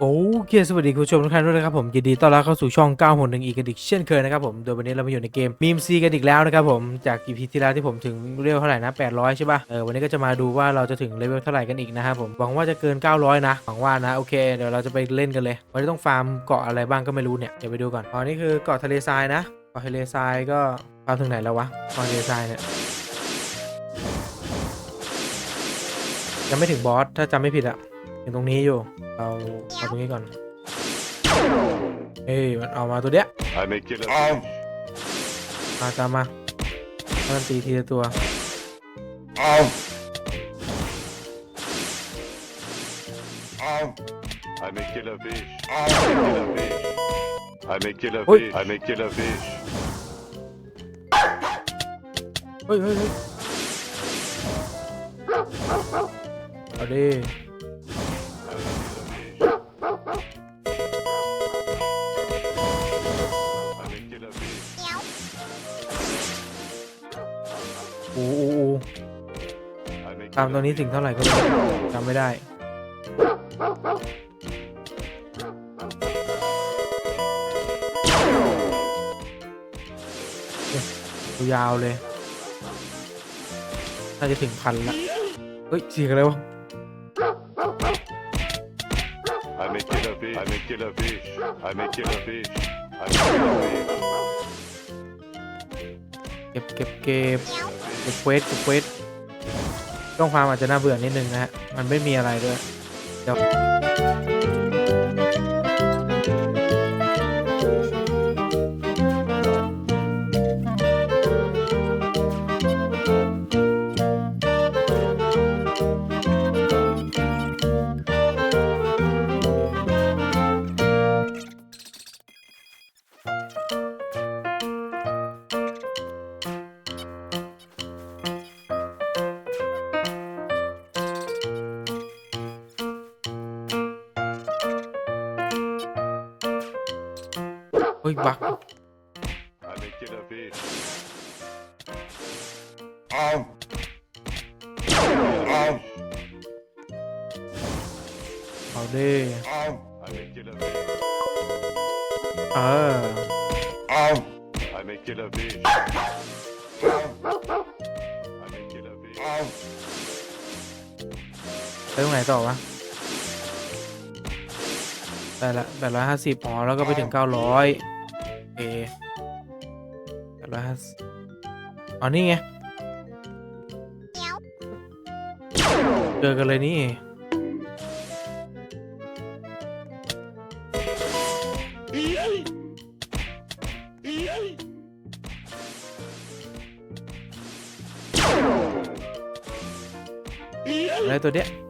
โอเคสวัสดีคุณผู้ชมทุกท่านด้วยนะครับผมยินดีต้อนรับเข้าสู่ช่อง9หนหนึ่งอีกกันอีกเช่นเคยนะครับผมโดยวันนี้เรามาอยู่ในเกมมีมซีกันอีกแล้วนะครับผมจากอีพีที่แล้วที่ผมถึงเลเวลเท่าไหร่นะ800 ใช่ป่ะเออวันนี้ก็จะมาดูว่าเราจะถึงเลเวลเท่าไหร่กันอีกนะครับผมหวังว่าจะเกิน 900 นะหวังว่านะโอเคเดี๋ยวเราจะไปเล่นกันเลยวันนี้ต้องฟาร์มเกาะอะไรบ้างก็ไม่รู้เนี่ยเดี๋ยวไปดูก่อนอ๋อนี่คือเกาะทะเลทรายนะเกาะทะเลทรายก็ฟาร์มถึงไหนแล้ววะเกาะทะเลทรายเนี่ยยังไม่ถึงบอสถ้าจำไม่ผิดอะ ยังตรงนี้อยู่เราเอาตรงนี้ก่อนเอ้ยมันเอามาตัวเนี้ย I may kill a Ow. fish. มาตามมาให้มันตีทีละตัว Ow. Ow. I may kill a fish. Ow. I may kill a Oi. fish. I may kill a fish. เฮ้ยเฮ้ยเฮ้ยเอาดิ ตาม kill ตัว a นี้ fish. ถึงเท่าไหร่ก็ไม่รู้จำไม่ได้ดูยาวเลย น่าจะถึงพันละเฮ้ยเสียงอะไรวะ I may kill a fish. I may kill a fish. I may kill a fish. I may kill a fish. เก็บเก็บเก็บเก็บเควสเก็บเควส ต้องความอาจจะน่าเบื่อนิดนึงนะฮะมันไม่มีอะไรด้วยเดี๋ยว เฮ้ยบัก I may kill a fish. Ow. Ow. เอาดิ Ow. I may kill a fish. เออ Ow. I may kill a fish. Ow. I may kill a fish. Ow. ไปตรงไหนต่อวะได้ละแปดร้อยห้าสิบอ๋อแล้วก็ไปถึงเก้าร้อยโอเคแปดร้อยห้าสิบอ๋อนี่ไงเจอกันเลย นี่อะไรตัวเนี้ยเ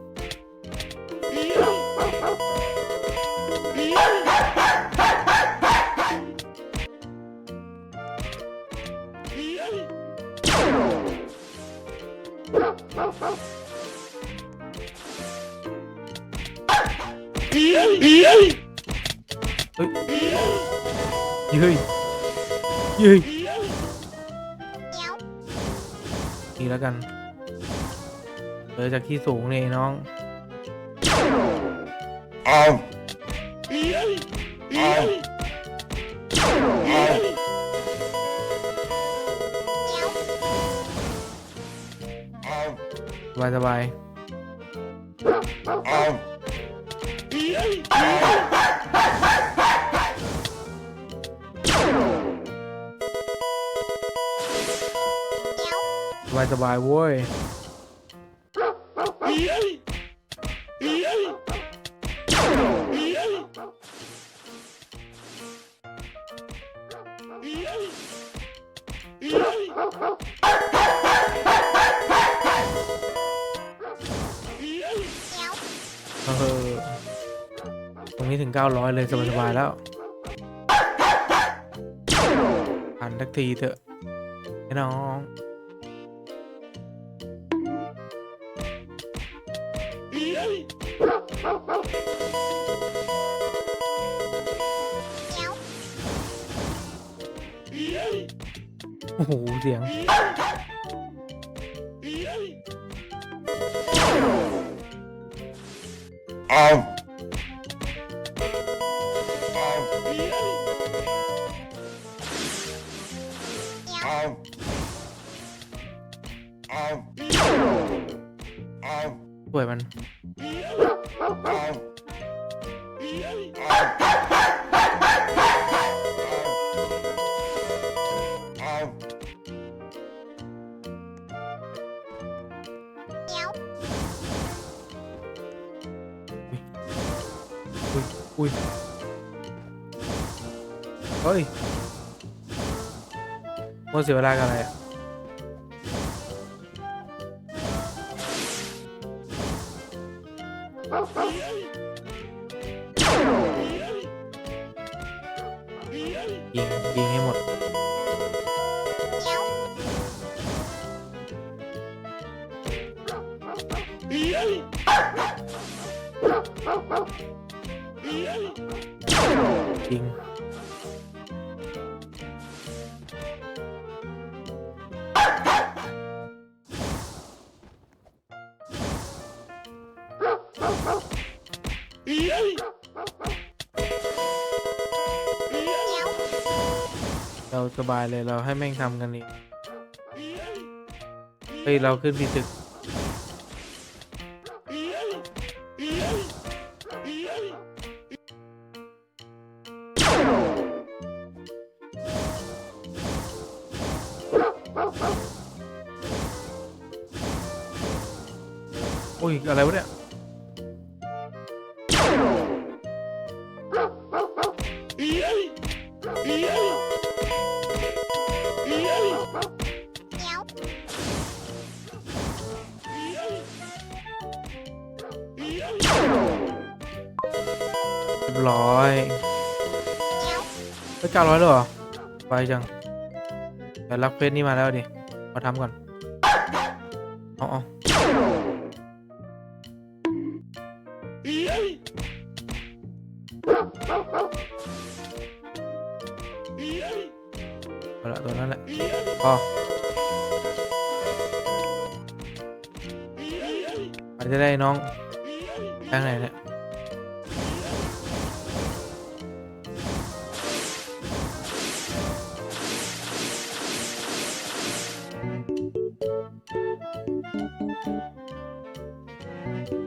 เฮ้ยเฮ้ยนี่แล้วกันเจอจากที่สูงนี่น้อง Ow. Ow. Ow. สบายสบาย Ow. ส บายสบายเว้ยเออตรงนี้ถึง 900 เลยสบายสบายแล้วผ่านทักทีเถอะไอ้น้อง อ้โห เสียง เอาเอาเอาเอาเอา ป่วยมัาเอา อุ้ยอุ้ยเฮ้ยมัวเสียเวลากับอะไรอะยิงยิงให้หมด สบายเลยเราให้แม่งทำกันเองเฮ้ยเราขึ้นพิตึก เก้าร้อยแล้วเหรอ ไปจังแต่รับเควสนี้มาแล้วดิมาทำก่อนเอาเอาเอาละตัวนั้นแหละพออาจจะได้น้องแบงไหนเนี่ย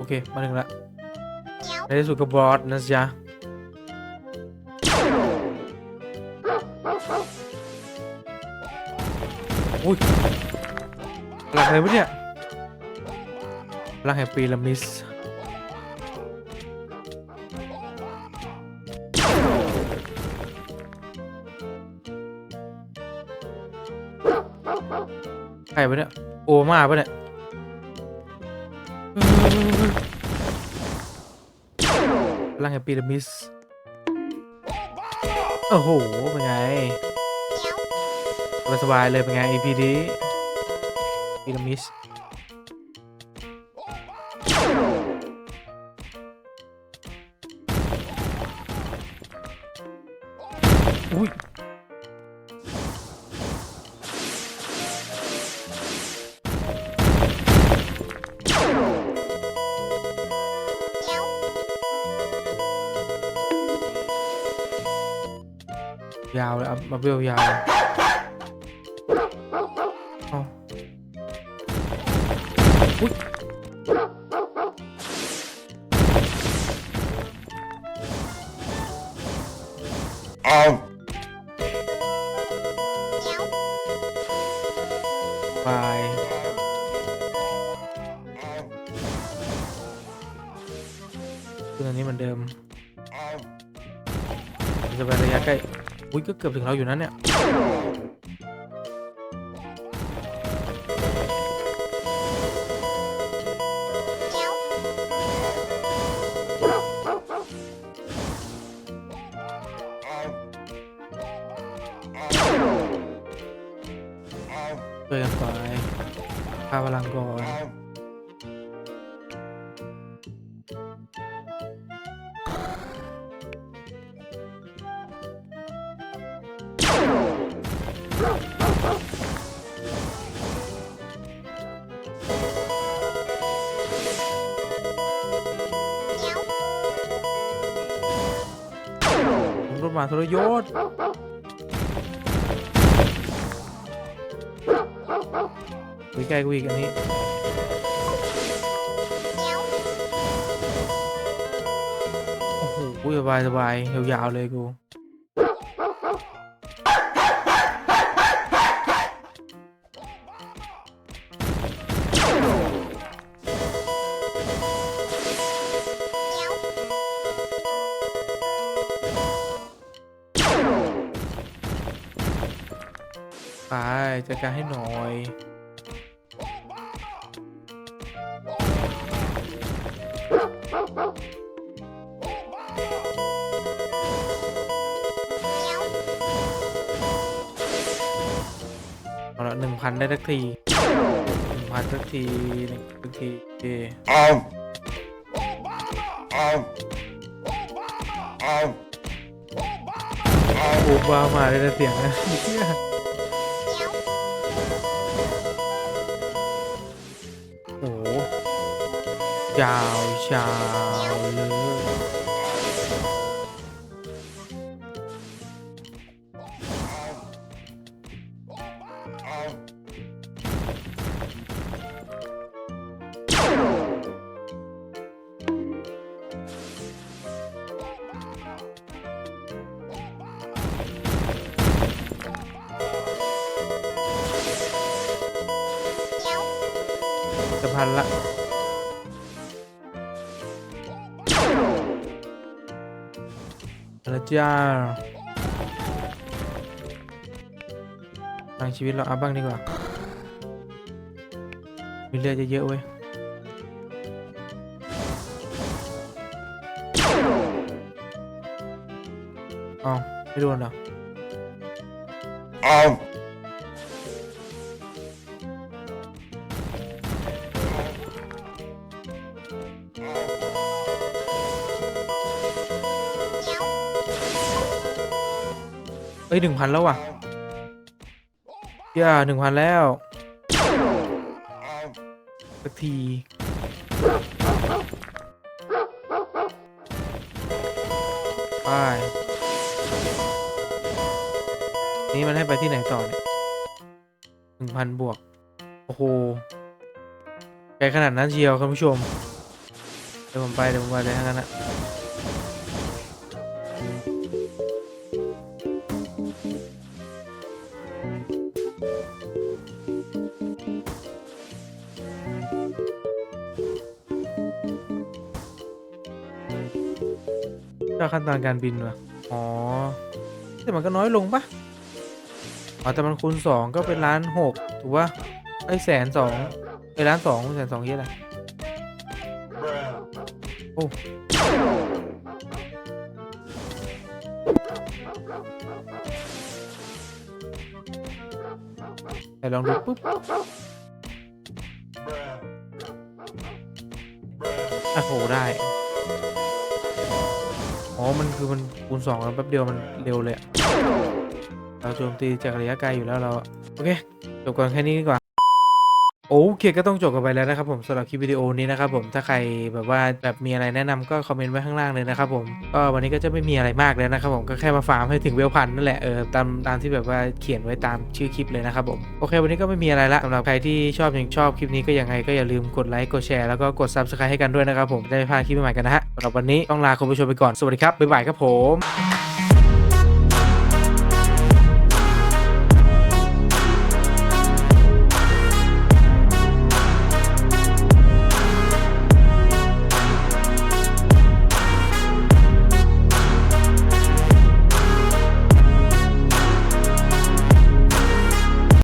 เค มาถึงละในที่สุดก็บอสนะจ๊ะอุ้ยพลังอะไรวะเนี่ยพลังแห่งปีละมิสใครวะเนี่ย โอมาปะเนี่ย พลังแห่งพีระมิดโอ้โห เป็นไงสบายเลยเป็นไง EP นี้พีระมิดอุ้ยาวเลยเอามาเบลยาวเลยเอาอุ้ยเอาบ อุ้ยก็เกือบถึงเราอยู่นั้นเนี่ยเอาเอาช่วยกันไปพาพลังก่อน รถมาทรยศคุยใกล้กูอีกอันนี้โอ้โหสบายสบายยาวๆเลยกู จัดการให้หน่อยเอาละหนึ่งพันได้สักทีหนึ่งพันสักทีหนึ่งสักทีโอเค Um. Um. Um. โอ้บ้ามาเลยนะเสียงนะ ยาวยาวเลย Um. จะพันละ แล้วจ้าทางชีวิตเราอัพบ้างดีกว่า มีเลือดเยอะๆเว้ยอ้าวไม่โดนเหรอ Um. เอ้ยหนึ่งพันแล้วว่ะย่าหนึ่งพันแล้วสักทีไปนี่มันให้ไปที่ไหนต่อเนี่ยหนึ่งพันบวก โอ้โหไกลขนาดนั้นเชียวคุณผู้ชม เดี๋ยวผมไป เดี๋ยวผมไปเลยทั้งนั้นอะ ขั้นตอนการบินวะอ๋อ แต่มันก็น้อยลงปะอ๋อแต่มันคูณสองก็เป็นล้านหกถูกปะไอแสนสองไอล้านสองแสนสองเยอะอะไรโอ้ไหนลองดูปุ๊บอะโหได้ อ๋อ มันคือมันคูณสองแล้วแป๊บเดียวมันเร็วเลยอะเราโจมตีจากระยะไกลอยู่แล้วเรา โอเค จบก่อนแค่นี้ดีกว่า โอเคก็ต้องจบกันไปแล้วนะครับผมสำหรับคลิปวิดีโอนี้นะครับผมถ้าใครแบบว่าแบบมีอะไรแนะนำก็คอมเมนต์ไว้ข้างล่างเลยนะครับผมก็วันนี้ก็จะไม่มีอะไรมากแล้วนะครับผมก็แค่มาฟาร์มให้ถึงเวลพันนั่นแหละเออตามตามที่แบบว่าเขียนไว้ตามชื่อคลิปเลยนะครับผมโอเค วันนี้ก็ไม่มีอะไรละสำหรับใครที่ชอบยังชอบคลิปนี้ก็ยังไงก็อย่าลืมกดไลค์กดแชร์แล้วก็กด subscribe ให้กันด้วยนะครับผมจะได้ไม่พลาดคลิปใหม่ๆกันนะฮะสำหรับวันนี้ต้องลาคุณผู้ชมไปก่อนสวัสดีครับบ๊ายบายครับผม